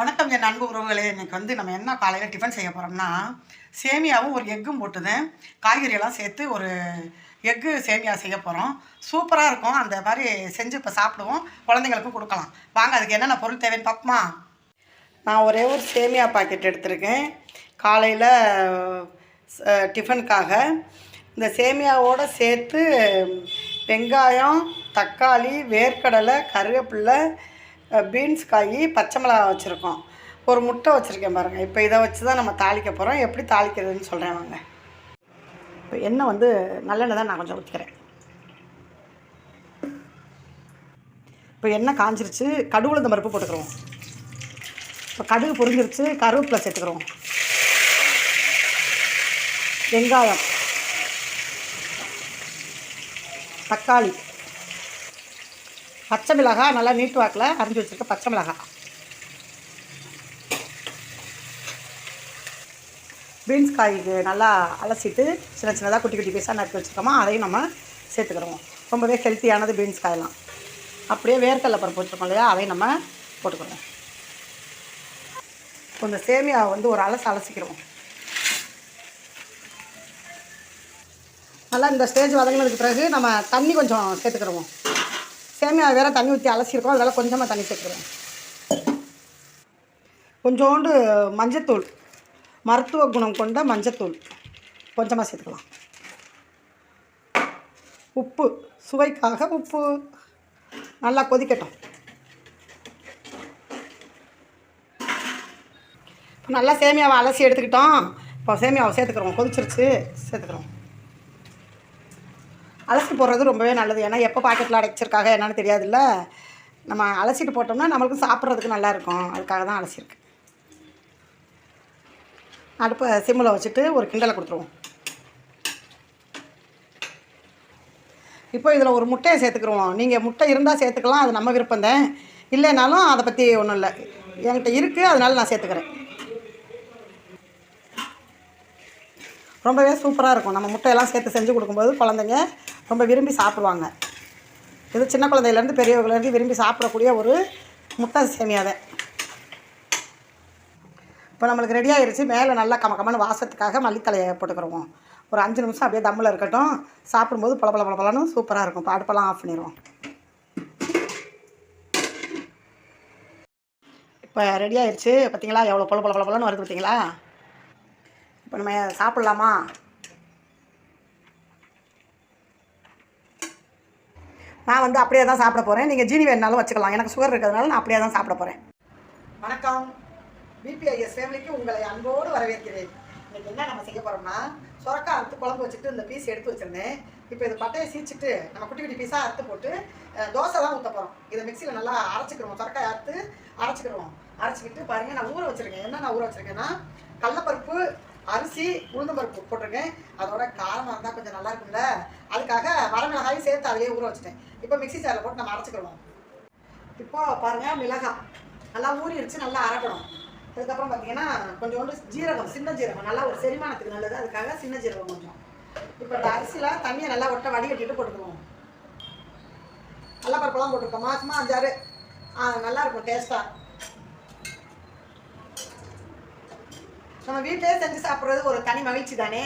வணக்கம் என் அன்பு உறவுகளே. இன்னைக்கு வந்து நம்ம என்ன காலையில் டிஃபன் செய்ய போகிறோம்னா சேமியாவும் ஒரு எக்கும் போட்டுதேன் காய்கறியெல்லாம் சேர்த்து ஒரு எக்கு சேமியா செய்ய போகிறோம் சூப்பராக இருக்கும். அந்த மாதிரி செஞ்சு இப்போ சாப்பிடுவோம். குழந்தைங்களுக்கும் கொடுக்கலாம். வாங்க அதுக்கு என்னென்ன பொருள் தேவைன்னு பார்ப்போமா? நான் ஒரே ஒரு சேமியா பாக்கெட் எடுத்திருக்கேன். காலையில் டிஃபனுக்காக இந்த சேமியாவோடு சேர்த்து வெங்காயம் தக்காளி வேர்க்கடலை கருவேப்பில்லை பீன்ஸ் காய் பச்சை மிளகா வச்சுருக்கோம். ஒரு முட்டை வச்சுருக்கேன் பாருங்கள் இப்போ இதை வச்சு தான் நம்ம தாளிக்க போகிறோம் எப்படி தாளிக்கிறதுன்னு சொல்கிறேன் வாங்க. இப்போ எண்ணெய் வந்து நல்லெண்ணெய் தான் நான் கொஞ்சம் ஊற்றிக்கிறேன் இப்போ எண்ணெய் காஞ்சிருச்சு. கடுகுல இந்த பருப்பு போட்டுக்கிறோம். இப்போ கடுகு பொரிஞ்சிருச்சு. கருவேப்பிலை சேர்த்துக்கிறோம். வெங்காயம். தக்காளி. பச்சை மிளகாய் நல்லா நீட்டு வாக்கில் அரைஞ்சி வச்சுருக்க பச்சை மிளகாய் பீன்ஸ் காய்க்கு நல்லா அலசிட்டு சின்ன சின்னதாக குட்டி குட்டி பீஸாக நறுக்கி வச்சுருக்கோமா அதையும் நம்ம சேர்த்துக்கிறோம் ரொம்பவே ஹெல்த்தியானது பீன்ஸ் காயெல்லாம் அப்படியே வேர்க்கடலை பருப்பு வச்சுருக்கோம் இல்லையா அதையும் நம்ம போட்டுக்கிறோம் இப்போ இந்த சேமியா வந்து ஒரு அலசு அலசிக்கிறோம் நல்லா இந்த ஸ்டேஜ் வதங்கினதுக்கு பிறகு நம்ம தண்ணி கொஞ்சம் சேர்த்துக்கிறோம் சேமியா வேறு தண்ணி ஊற்றி அலசியிருக்கோம். அதனால் கொஞ்சமாக தண்ணி சேர்த்துக்கிறோம் கொஞ்சோண்டு மஞ்சத்தூள் மருத்துவ குணம் கொண்ட மஞ்சத்தூள் கொஞ்சமாக சேர்த்துக்கலாம். உப்பு சுவைக்காக உப்பு. நல்லா கொதிக்கட்டும். இப்போ நல்லா சேமியாவை அலசி எடுத்துக்கிட்டோம். இப்போ சேமியாவை சேர்த்துக்கிறோம். கொதிச்சிருச்சு. சேர்த்துக்கிறோம். அலசி போடுறது ரொம்பவே நல்லது. ஏன்னா எப்போ பாக்கெட்டில் அடைச்சிருக்காங்க என்னன்னு தெரியாதுல்ல? நம்ம அலசிட்டு போட்டோம்னா நம்மளுக்கு சாப்பிட்றதுக்கு நல்லாயிருக்கும் அதுக்காக தான் அலசியிருக்கு. அடுப்பை சிம்மில் வச்சுட்டு ஒரு கிண்டலை கொடுத்துருவோம். இப்போ இதில் ஒரு முட்டையை சேர்த்துக்குருவோம். நீங்கள் முட்டை இருந்தால் சேர்த்துக்கலாம் அது நம்ம விருப்பம்தான். இல்லைனாலும் அதை பற்றி ஒன்றும் இல்லை. என்கிட்ட இருக்குது அதனால நான் சேர்த்துக்கிறேன். ரொம்பவே சூப்பராக இருக்கும். நம்ம முட்டையெல்லாம் சேர்த்து செஞ்சு கொடுக்கும்போது குழந்தைங்க ரொம்ப விரும்பி சாப்பிடுவாங்க. இது சின்ன குழந்தையிலேருந்து பெரியவர்களேருந்து விரும்பி சாப்பிடக்கூடிய ஒரு முட்டை சேமியாவை இப்போ நம்மளுக்கு ரெடி மேலே நல்லா கம கமன்னு வாசத்துக்காக மல்லித்தலையை போட்டுக்கிறோம் ஒரு அஞ்சு நிமிஷம் அப்படியே தம்மில் இருக்கட்டும். சாப்பிடும்போது பல பல பலன்னு சூப்பராக இருக்கும். இப்போ அடுப்பெல்லாம் ஆஃப் பண்ணிடுவோம். இப்போ ரெடி ஆயிருச்சு. பார்த்தீங்களா? எவ்வளோ பல பல பல பலன்னு வருது பார்த்தீங்களா? இப்போ நம்ம சாப்பிட்லாமா? நான் வந்து அப்படியே தான் சாப்பிட போகிறேன் நீங்கள் ஜீனி வேணாலும் வச்சுக்கலாம். எனக்கு சுகர் இருக்கிறதுனால நான் அப்படியே தான் சாப்பிட போகிறேன் வணக்கம். பிபிஐஎஸ் ஃபேமிலிக்கு உங்களை அன்போடு வரவேற்கிறேன். இன்றைக்கி என்ன நம்ம செய்ய போகிறோம்னா சுரக்காய் அறுத்து குழம்பு வச்சுட்டு இந்த பீஸ் எடுத்து வச்சுருந்தேன். இப்போ இது பட்டையை சீச்சிட்டு நம்ம குட்டி குட்டி பீஸாக அறுத்து போட்டு தோசை தான் ஊற்ற போகிறோம் இதை மிக்சியில் நல்லா அரைச்சிக்கிறோம் சுரக்காய் அறுத்து அரைச்சிக்கிறோம் அரைச்சிக்கிட்டு பாருங்கள் நான் ஊற வச்சுருக்கேன். என்ன நான் ஊற வச்சுருக்கேன்னா கடலப்பருப்பு அரிசி உளுந்தம்பருப்பு போட்டிருக்கேன். அதோட காரமாக இருந்தால் கொஞ்சம் நல்லா இருக்கும்ல. அதுக்காக வரமிளகாயும் சேர்த்து அதிலே ஊற வச்சுட்டேன். இப்போ மிக்ஸி ஜாரில் போட்டு நம்ம அரைச்சிக்கிறோம் இப்போ பாருங்கள் மிளகாய். நல்லா ஊறிடுச்சு நல்லா அரைக்கணும். அதுக்கப்புறம் பார்த்தீங்கன்னா கொஞ்சோண்டு ஜீரகம் சின்ன ஜீரகம். நல்லா ஒரு செரிமானத்துக்கு நல்லது. அதுக்காக சின்ன ஜீரகம் கொஞ்சம். இப்போ இந்த அரிசியில் தண்ணியை நல்லா ஒட்ட வடிகட்டிட்டு போட்டுக்குவோம். நல்லா பருப்பெல்லாம் போட்டுருக்கோம்? சும்மா அஞ்சாறு. ஆ, நல்லா இருக்கும் டேஸ்ட்டாக நம்ம வீட்டிலே செஞ்சு சாப்பிட்றது ஒரு தனி மகிழ்ச்சி தானே?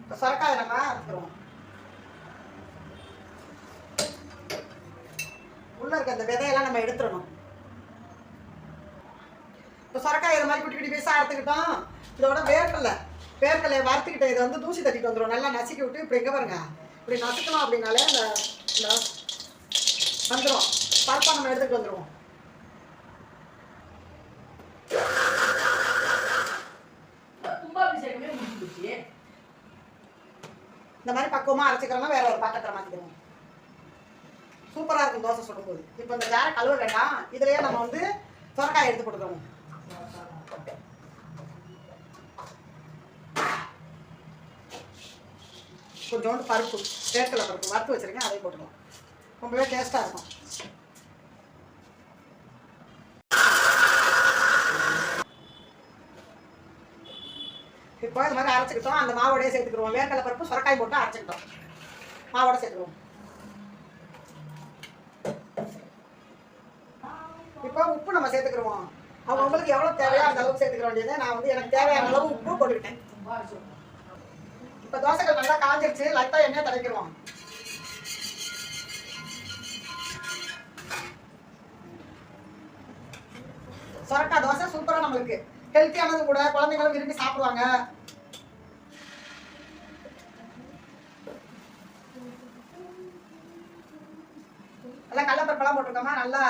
இப்போ சுரக்காத நம்ம அரைச்சிக்கிறோம் உள்ள இருக்க அந்த விதையெல்லாம் நம்ம எடுத்துடணும். இப்போ சொரக்காய் இது மாதிரி குட்டி குட்டி பீஸாக அறுத்துக்கிட்டோம் இதோட வேர்க்கடலை வேர்க்கலையை வறுத்துக்கிட்ட இதை வந்து தூசி தட்டிட்டு வந்துடும் நல்லா நசுக்கி விட்டு இப்படி எங்கே பாருங்க. இப்படி நசுக்கணும் அப்படின்னாலே இந்த இந்த வந்துடும் பருப்பா நம்ம எடுத்துகிட்டு வந்துடுவோம் இந்த மாதிரி பக்குவமாக அரைச்சிக்கிறோம்னா வேற ஒரு பாத்திரத்தில் மாற்றிக்கிறோம் சூப்பராக இருக்கும் தோசை சுடும்போது. இப்போ இந்த வேற கழுவ வேண்டாம். இதுலயே நம்ம வந்து சொரக்காய் எடுத்து போட்டுக்கிறோம். கொஞ்சோண்டு பருப்பு சேர்க்கல பருப்பு வறுத்து வச்சுருக்கேன் அதையும் போட்டுக்கலாம். ரொம்பவே டேஸ்ட்டாக இருக்கும். இப்போ இது மாதிரி அரைச்சிக்கிட்டோம். அந்த மாவோடய சேர்த்துக்கிடுவோம். வேர்க்கடலை பருப்பு சுரக்காய் போட்டு அரைச்சிக்கிட்டோம். மாவோட சேர்த்துக்குவோம். இப்போ உப்பு நம்ம சேர்த்துக்கிருவோம் அவங்க உங்களுக்கு எவ்வளோ தேவையோ அந்த அளவுக்கு சேர்த்துக்கிற வேண்டியது. நான் வந்து எனக்கு தேவையான அளவு உப்பு போட்டுக்கிட்டேன். இப்போ தோசைகள் நல்லா காஞ்சிருச்சு. லைட்டாக எண்ணெய் தடைக்கிடுவோம் சொரக்காய் தோசை சூப்பராக நம்மளுக்கு. ஹெல்த்தியானது கூட குழந்தைங்களும் விரும்பி சாப்பிடுவாங்க. நல்லா கடலப்பருப்பெல்லாம் போட்டிருக்கோமா? நல்லா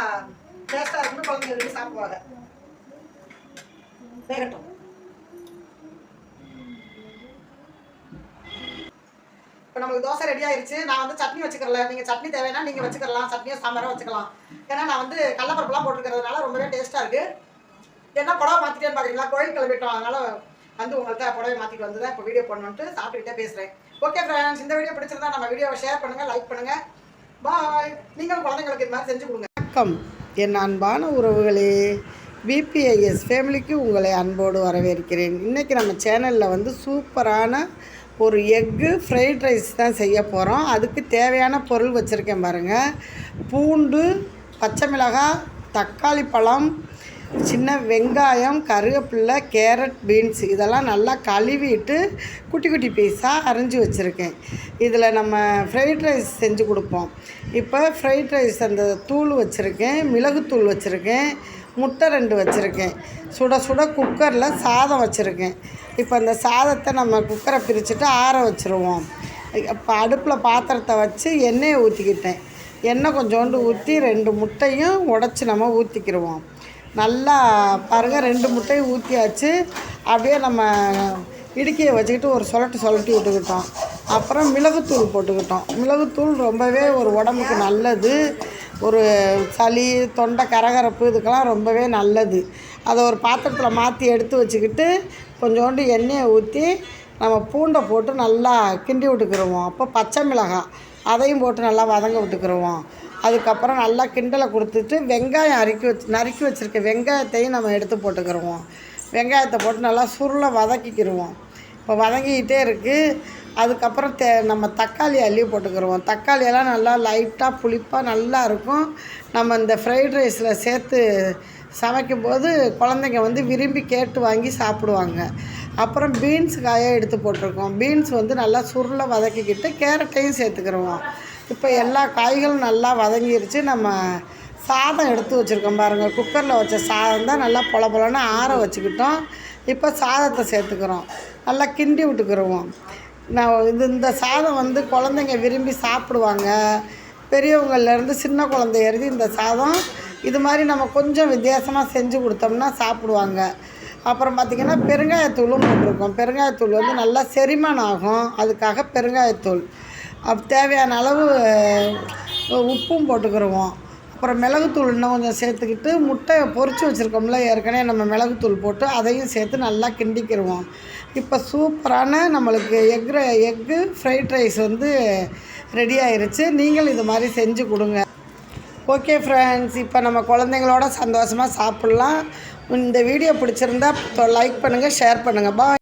டேஸ்ட்டாக இருக்குன்னு குழந்தைங்க விரும்பி சாப்பிடுவாங்க. வேகட்டும். இப்போ நம்மளுக்கு தோசை ரெடி ஆயிருச்சு. நான் வந்து சட்னி வச்சுக்கிறல. நீங்கள் சட்னி தேவைன்னா நீங்கள் வச்சுக்கலாம் சட்னியோ சாம்பாரோ வச்சுக்கலாம். ஏன்னா நான் வந்து கடலப்பருப்புலாம் போட்டுருக்கிறதுனால ரொம்பவே டேஸ்ட்டாக இருக்குது என்ன புடவை மாற்றிட்டே பார்க்குறீங்களா கோயில் கிளம்பிட்டோம். அதனால் வந்து உங்கள்கிட்ட புடவை மாற்றிட்டு வந்து தான் இப்போ வீடியோ பண்ணணுன்ட்டு சாப்பிட்டுக்கிட்டே பேசுகிறேன் ஓகே ஃப்ரெண்ட்ஸ் இந்த வீடியோ பிடிச்சிருந்தா நம்ம வீடியோவை ஷேர் பண்ணுங்கள் லைக் பண்ணுங்கள் பாய் நீங்களும் குழந்தைங்களுக்கு இது மாதிரி செஞ்சு கொடுங்க. வணக்கம். என் அன்பான உறவுகளே பிபிஐஎஸ் ஃபேமிலிக்கு உங்களை அன்போடு வரவேற்கிறேன். இன்றைக்கி நம்ம சேனலில் வந்து சூப்பரான ஒரு எக்கு ஃப்ரைட் ரைஸ் தான் செய்ய போகிறோம் அதுக்கு தேவையான பொருள் வச்சுருக்கேன் பாருங்கள் பூண்டு பச்சை மிளகாய் தக்காளி பழம் சின்ன வெங்காயம் கருவேப்பில்லை கேரட் பீன்ஸ் இதெல்லாம் நல்லா கழுவிட்டு குட்டி குட்டி பீஸாக அரிஞ்சு வச்சுருக்கேன். இதில் நம்ம ஃப்ரைட் ரைஸ் செஞ்சு கொடுப்போம். இப்போ ஃப்ரைட் ரைஸ் அந்த தூள் வச்சுருக்கேன் மிளகுத்தூள் வச்சுருக்கேன் முட்டை ரெண்டு வச்சுருக்கேன். சுட சுட குக்கரில் சாதம் வச்சுருக்கேன். இப்போ அந்த சாதத்தை நம்ம குக்கரை பிரிச்சுட்டு ஆற வச்சுருவோம். இப்போ அடுப்பில் பாத்திரத்தை வச்சு எண்ணெயை ஊற்றிக்கிட்டேன் எண்ணெய் கொஞ்சோண்டு ஊற்றி ரெண்டு முட்டையும் உடச்சி நம்ம ஊற்றிக்கிடுவோம் நல்லா பாருங்கள் ரெண்டு முட்டையும் ஊற்றியாச்சு அப்படியே நம்ம இடுக்கியை வச்சுக்கிட்டு ஒரு சொலட்டு சொலட்டி விட்டுக்கிட்டோம். அப்புறம் மிளகுத்தூள் போட்டுக்கிட்டோம். மிளகுத்தூள் ரொம்பவே ஒரு உடம்புக்கு நல்லது. ஒரு சளி தொண்டை கரகரப்பு இதுக்கெல்லாம் ரொம்பவே நல்லது. அதை ஒரு பாத்திரத்தில் மாற்றி எடுத்து வச்சுக்கிட்டு கொஞ்சோண்டு எண்ணெயை ஊற்றி நம்ம பூண்டை போட்டு நல்லா கிண்டி விட்டுக்கிருவோம். அப்போ பச்சை மிளகாய் அதையும் போட்டு நல்லா வதங்க விட்டுக்கிருவோம். அதுக்கப்புறம் நல்லா கிண்டலை கொடுத்துட்டு வெங்காயம் அறுக்கி வச்சு நறுக்கி வச்சுருக்க வெங்காயத்தையும் நம்ம எடுத்து போட்டுக்கிருவோம். வெங்காயத்தை போட்டு நல்லா சுருளை வதக்கிக்கிடுவோம் இப்போ வதங்கிக்கிட்டே இருக்குது அதுக்கப்புறம் தே நம்ம தக்காளி அள்ளி போட்டுக்கிருவோம். தக்காளியெல்லாம் நல்லா லைட்டாக புளிப்பாக நல்லா இருக்கும். நம்ம இந்த ஃப்ரைட் ரைஸில் சேர்த்து சமைக்கும்போது குழந்தைங்க வந்து விரும்பி கேட்டு வாங்கி சாப்பிடுவாங்க. அப்புறம் பீன்ஸ் காயை எடுத்து போட்டிருக்கோம். பீன்ஸ் வந்து நல்லா சுருளை வதக்கிக்கிட்டு கேரட்டையும் சேர்த்துக்கிடுவோம் இப்போ எல்லா காய்களும் நல்லா வதங்கிருச்சு. நம்ம சாதம் எடுத்து வச்சுருக்கோம் பாருங்கள் குக்கரில் வச்ச சாதம் தான் நல்லா பொல பொலன்னு ஆற வச்சுக்கிட்டோம். இப்போ சாதத்தை சேர்த்துக்கிறோம். நல்லா கிண்டி விட்டுக்கிருவோம். நான் இது இந்த சாதம் வந்து குழந்தைங்க விரும்பி சாப்பிடுவாங்க. பெரியவங்கள்லேருந்து சின்ன குழந்தை எழுதி இந்த சாதம். இது மாதிரி நம்ம கொஞ்சம் வித்தியாசமாக செஞ்சு கொடுத்தோம்னா சாப்பிடுவாங்க. அப்புறம் பார்த்திங்கன்னா பெருங்காயத்தூளும் போட்டிருக்கோம் பெருங்காயத்தூள் வந்து நல்லா செரிமானம் ஆகும். அதுக்காக பெருங்காயத்தூள். தேவையான அளவு உப்பும் போட்டுக்கிருவோம். அப்புறம் மிளகுத்தூள் இன்னும் கொஞ்சம் சேர்த்துக்கிட்டு முட்டையை பொறிச்சு வச்சுருக்கோம்ல ஏற்கனவே நம்ம மிளகுத்தூள் போட்டு அதையும் சேர்த்து நல்லா கிண்டிக்கிடுவோம் இப்போ சூப்பரான நம்மளுக்கு எக் எக்கு ஃப்ரைட் ரைஸ் வந்து ரெடி ஆயிருச்சு. நீங்களும் இது மாதிரி செஞ்சு கொடுங்க. ஓகே ஃப்ரெண்ட்ஸ் இப்போ நம்ம குழந்தைங்களோட சந்தோஷமாக சாப்பிட்லாம். இந்த வீடியோ பிடிச்சிருந்தா லைக் பண்ணுங்கள் ஷேர் பண்ணுங்கள் பாய்.